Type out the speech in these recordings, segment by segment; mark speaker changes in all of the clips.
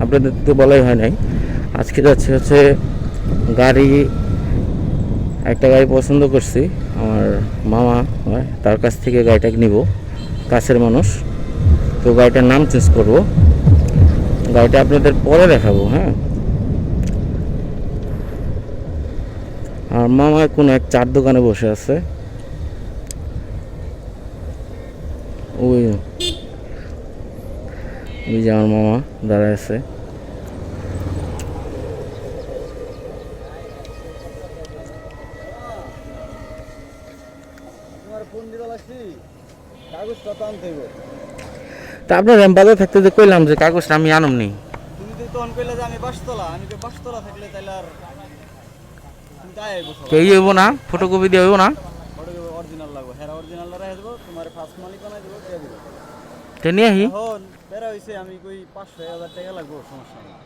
Speaker 1: আপনাদের তো বলাই হয় নাই। আজকে যাচ্ছে হচ্ছে গাড়ি একটা গাড়ি পছন্দ করছি। আমার মামা হয়, তার কাছ থেকে গাড়িটাকে নিব। কাছের মানুষ। তো গাড়িটার নাম চেঞ্জ করব। গাড়িটা আপনাদের পরে দেখাবো হ্যাঁ। আর মামা কোন এক চার দোকানে বসে আছে। ওই ওই যে আমার মামা দাঁড়ায় আছে।
Speaker 2: তো
Speaker 1: আপনার থাকতে যে কইলাম যে কাগজটা আমি কেই হইব না ফটোকপি দিয়ে হইব না?
Speaker 2: অরিজিনাল লাগবে হ্যাঁ
Speaker 1: তো নিয়ে আহি।
Speaker 2: বেড়া হইছে আমি কই পাঁচশো হাজার টাকা লাগবো সমস্যা নেই।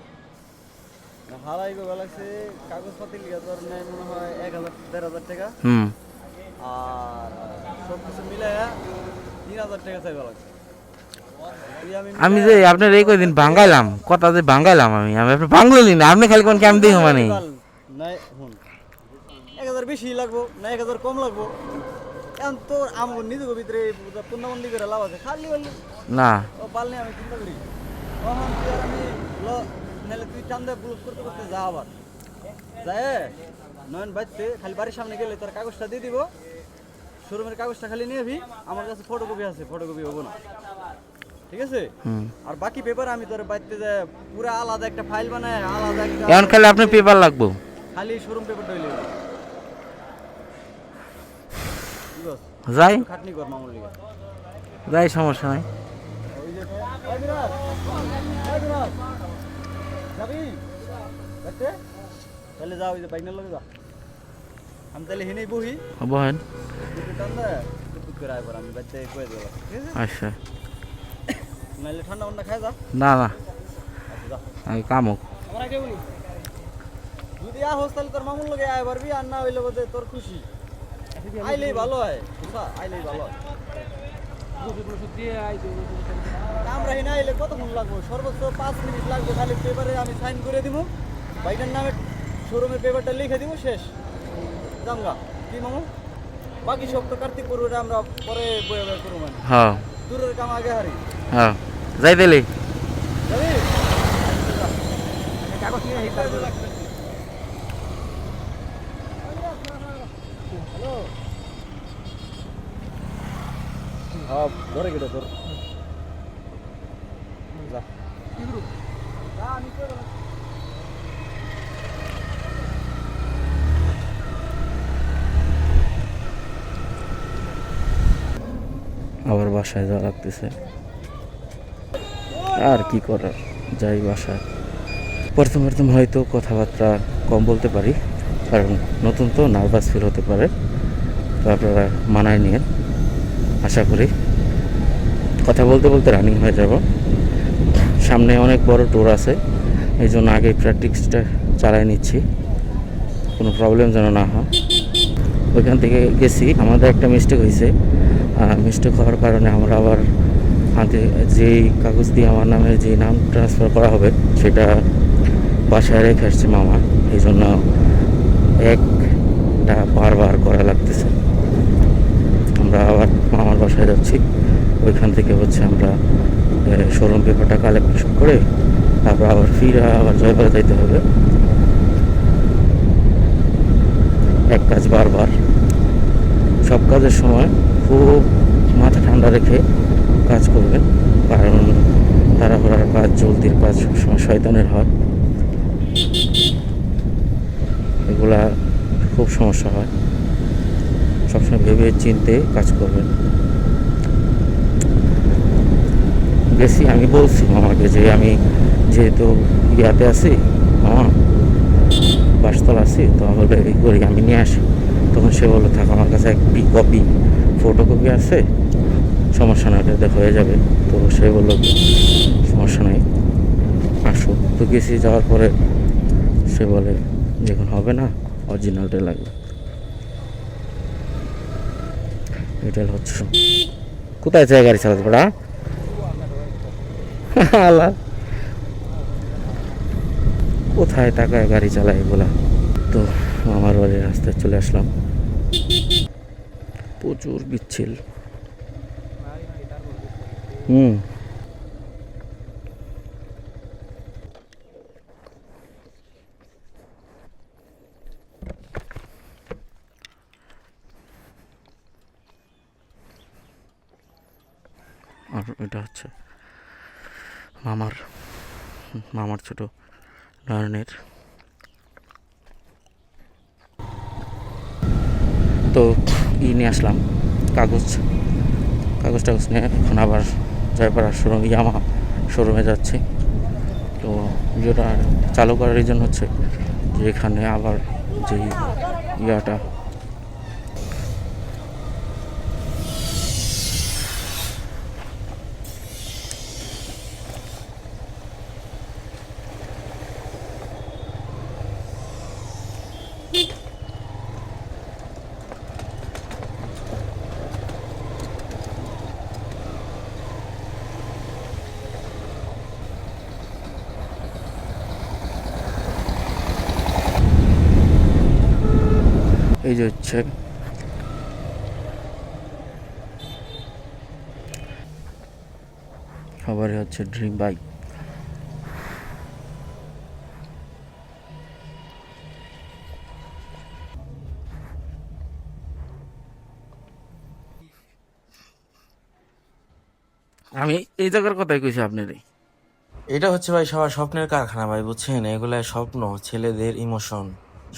Speaker 2: হারাই গো লাগছে কাগজপাতি লিখা তোর নেয় মনে হয় এক হাজার দেড় হাজার টাকা। আর সব কিছু মিলাইয়া তিন হাজার টাকা চাইবা লাগছে।
Speaker 1: আমি যে আপনার এই কয়দিন ভাঙ্গাইলাম কথা যে ভাঙ্গাইলাম আমি আমি আপনি ভাঙলেনি না আপনি খালি কোন কেমন দিই মানে
Speaker 2: নাই এক হাজার বেশি লাগবো না এক হাজার কম লাগবো। এখন তো আমার নিজের ভিতরে করে লাভ আছে। খালি হলি।
Speaker 1: না।
Speaker 2: ও পারলে আমি চিন্তা করি। তখন তুই আর আমি ল- নাহলে তুই চান্দা ব্লক করতে করতে যা আবার। যায় নয়ন বাজতে খালি বাড়ির সামনে গেলে তোর কাগজটা দিয়ে দিব। শোরুমের কাগজটা খালি নিয়ে যাবি আমার কাছে ফটোকপি আছে ফটোকপি হব না। ঠিক আছে? আর বাকি পেপার আমি তোর বাড়িতে যে পুরো আলাদা একটা ফাইল বানায় আলাদা একটা
Speaker 1: এখন খালি আপনি পেপার লাগবো।
Speaker 2: খালি শোরুম হইলে হবে। কি বস?
Speaker 1: যাই। যাই সমস্যা নাই।
Speaker 2: তাহলে যা ওই যে বাইকের লগে যা আমি তাহলে হেনেই বহি।
Speaker 1: বহেন।
Speaker 2: করে আইবার আমি বাইতে কয়ে দেবো।
Speaker 1: আচ্ছা।
Speaker 2: নাহলে ঠান্ডা ঠান্ডা খাই যা
Speaker 1: না না।
Speaker 2: আচ্ছা
Speaker 1: আমি কাম। হোক
Speaker 2: যদি আ হোস্টেল তোর মামুর লগে আয় পারবি আর না হইলে তোর খুশি। আইলেই ভালো হয় বুঝা আইলেই ভালো হয়। আমরা হিনা আইলে কতক্ষণ লাগবো? সর্বোচ্চ পাঁচ মিনিট লাগবে খালি পেপারে আমি সাইন করে দিব বাইকের নামে শোরুমের পেপারটা লিখে দিব শেষ। জামগা। কি মামু? বাকি সব তো কার্তিক পূর্বটা আমরা পরে বয়ে বয়ে করব মানে।
Speaker 1: হ্যাঁ।
Speaker 2: দূরের কাম আগে হারি।
Speaker 1: হ্যাঁ। যাই দিলি
Speaker 2: যাবি? কাগজ নিয়ে আই তারপরে হ্যাঁ
Speaker 1: আবার বাসায় যাওয়া লাগতেছে। আর কি করার? যাই বাসায়। প্রথম প্রথম হয়তো কথাবার্তা কম বলতে পারি। কারণ নতুন তো নার্ভাস ফিল হতে পারে। তো আপনারা মানায় নিয়ে আশা করি। কথা বলতে বলতে রানিং হয়ে যাব। সামনে অনেক বড় ট্যুর আছে। এই জন্য আগে প্র্যাকটিসটা চালাই নিচ্ছি। কোনো প্রবলেম যেন না হয়। ওইখান থেকে গেছি। আমাদের একটা মিস্টেক হয়েছে। মিস্টেক হওয়ার কারণে আমরা আবার হাতে যেই কাগজ দিয়ে আমার নামে যে নাম ট্রান্সফার করা হবে, সেটা বাসায় রেখে আসছে মামা। এই জন্য একটা বারবার করা লাগতেছে। আমরা আবার মামার বাসায় যাচ্ছি। ওইখান থেকে হচ্ছে আমরা শোরুম পেপারটা কালেকশন করে তারপর আবার ফিরে আবার জয়পাড়া যাইতে হবে। এক কাজ বারবার। সব কাজের সময় খুব মাথা ঠান্ডা রেখে কাজ করবেন, কারণ তাড়াহুড়ার কাজ জলদির কাজ সবসময় শয়তানের হয়। এগুলা খুব সমস্যা হয়। সবসময় ভেবে চিনতে কাজ করবেন। গেছি আমি বলছি মামাকে যে আমি যেহেতু ইয়াতে আছি, মামা বাসতলা আছি, তো আমার এই করি আমি নিয়ে আসি। তখন সে বলল, থাক, আমার কাছে এক কপি ফটোকপি আছে, সমস্যা না ওটাতে হয়ে যাবে। তো সে বলল, সমস্যা নাই আসো তো গেছি, যাওয়ার পরে সে বলে যখন হবে না অরিজিনালটাই লাগবে। এটাই হচ্ছে কোথায় যায় গাড়ি চালাতে পারা আলা
Speaker 3: কোথায় টাকায় গাড়ি চালায় এগুলা? তো আমার বাড়ির রাস্তায় চলে আসলাম। প্রচুর বিচ্ছিল। হুম। আর এটা হচ্ছে মামার মামার ছোট নয়নের তো ই নিয়ে আসলাম, কাগজ কাগজ টাগজ নিয়ে এখন আবার জয়পাড়া শোরুম, ইয়ামা শোরুমে যাচ্ছি। তো ভিডিওটা চালু করার রিজন হচ্ছে যে এখানে আবার যেই ইয়াটা এই যে হচ্ছে। সবারই হচ্ছে ড্রিম বাইক। আমি এই জায়গার কথাই কইছি আপনার
Speaker 1: এটা হচ্ছে ভাই সবার স্বপ্নের কারখানা ভাই, বুঝছেন? এগুলা স্বপ্ন, ছেলেদের ইমোশন,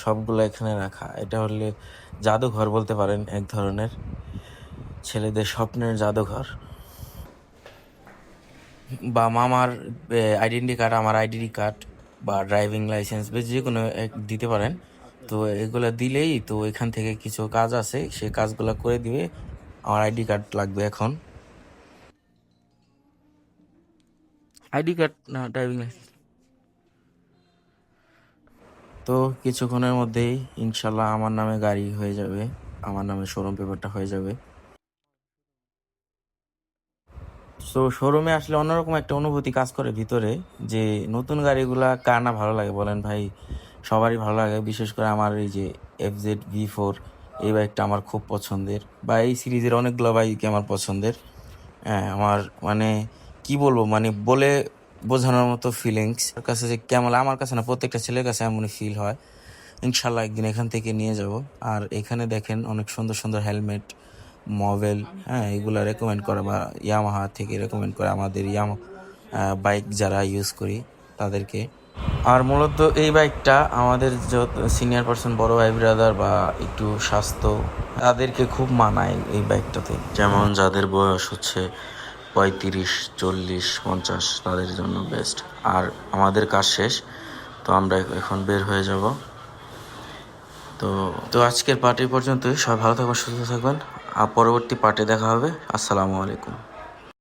Speaker 1: সবগুলো এখানে রাখা। এটা হলে জাদুঘর বলতে পারেন এক ধরনের। ছেলেদের স্বপ্নের জাদুঘর। বা মামার আইডেন্টি কার্ড আমার আইডেন্টি কার্ড বা ড্রাইভিং লাইসেন্স বেশ যে কোনো এক দিতে পারেন। তো এগুলো দিলেই তো এখান থেকে কিছু কাজ আছে, সে কাজগুলো করে দিবে। আমার আইডি কার্ড লাগবে এখন।
Speaker 3: আইডি কার্ড, না, ড্রাইভিং লাইসেন্স।
Speaker 1: তো কিছুক্ষণের মধ্যেই ইনশাল্লাহ আমার নামে গাড়ি হয়ে যাবে। আমার নামে শোরুম পেপারটা হয়ে যাবে। তো শোরুমে আসলে অন্যরকম একটা অনুভূতি কাজ করে ভিতরে যে নতুন গাড়িগুলা কার না ভালো লাগে? বলেন ভাই, সবারই ভালো লাগে। বিশেষ করে আমার এই যে এফ জেড ভি ফোর এই বাইকটা আমার খুব পছন্দের। বা এই সিরিজের অনেকগুলো বাইক আমার পছন্দের। হ্যাঁ আমার মানে কি বলব মানে বলে বোঝানোর মতো ফিলিংস কাছে যে কেমন, আমার কাছে না, প্রত্যেকটা ছেলের কাছে এমনই ফিল হয়। ইনশাল্লাহ একদিন এখান থেকে নিয়ে যাব। আর এখানে দেখেন অনেক সুন্দর সুন্দর হেলমেট মবেল হ্যাঁ এগুলো রেকমেন্ড করা বা ইয়ামাহা থেকে রেকমেন্ড করে আমাদের ইয়ামা বাইক যারা ইউজ করি তাদেরকে। আর মূলত এই বাইকটা আমাদের যত সিনিয়র পার্সন বড় ভাই ব্রাদার বা একটু স্বাস্থ্য, তাদেরকে খুব মানায় এই বাইকটাতে যেমন যাদের বয়স হচ্ছে পঁয়ত্রিশ, চল্লিশ, পঞ্চাশ তাদের জন্য বেস্ট আর আমাদের কাজ শেষ, তো আমরা এখন বের হয়ে যাব। তো তো আজকের পার্টি পর্যন্তই। সবাই ভালো থাকবেন, সুস্থ থাকবেন। আর পরবর্তী পার্টি দেখা হবে। আসসালামু আলাইকুম।